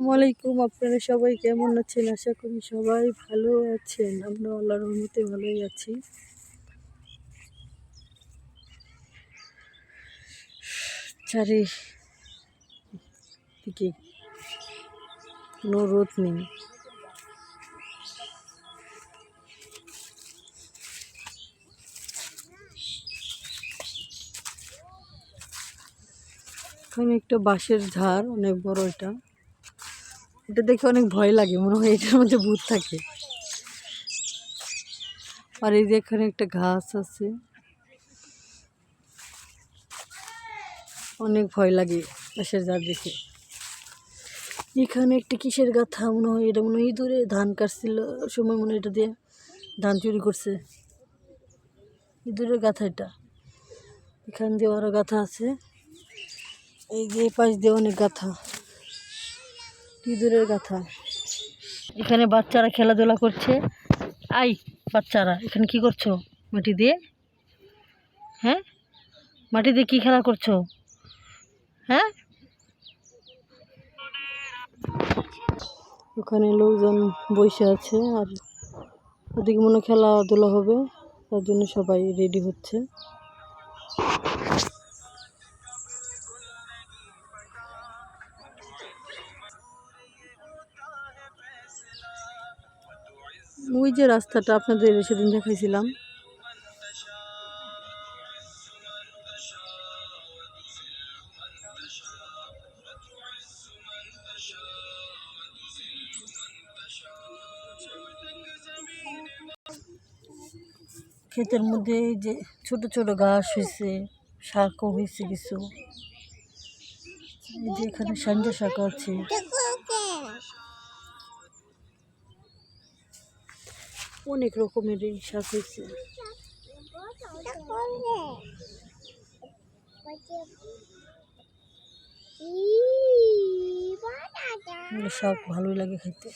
আসসালামাইকুম আপনারা সবাই কেমন আছেন? আশা করি সবাই ভালো আছেন। আমরা আল্লাহর রহমতে ভালোই আছি। চারি কোনো রোদ নেই। এখানে একটা বাঁশের ঝাড় অনেক বড় এটা। এটা দেখে অনেক ভয় লাগে, মনে হয় এটার মধ্যে ভূত থাকে। আর এই যে এখানে একটা ঘাস আছে। অনেক ভয় লাগে বাঁশের ঝাড় দেখে। এখানে একটা কিসের গাথা, মনে হয় এটা মনে হয় ইঁদুরে, ধান কাটছিল, সময় মনে এটা দিয়ে ধান চুরি করছে। ইঁদুরের গাথা এটা। এখান দিয়ে আরও গাথা আছে। এই যে পাশ দিয়ে অনেক গাথা। ইঁদুরের কথা? এখানে বাচ্চারা খেলাধুলা করছে। আই বাচ্চারা এখানে কি করছ? মাটি দিয়ে? হ্যাঁ? মাটি দিয়ে কি খেলা করছ? হ্যাঁ? ওখানে লোকজন বসে আছে আর ওদিকে মনে খেলাধুলা হবে তার জন্য সবাই রেডি হচ্ছে। ওই যে রাস্তাটা আপনাদের সেদিন দেখাইছিলাম। ক্ষেতের মধ্যে এই যে ছোট ছোট ঘাস হয়েছে শাকও হয়েছে কিছু। এই যে এখানে সাঞ্জা শাক আছে। অনেক রকমের এই শাক হয়েছে শাক ভালোই লাগে খেতে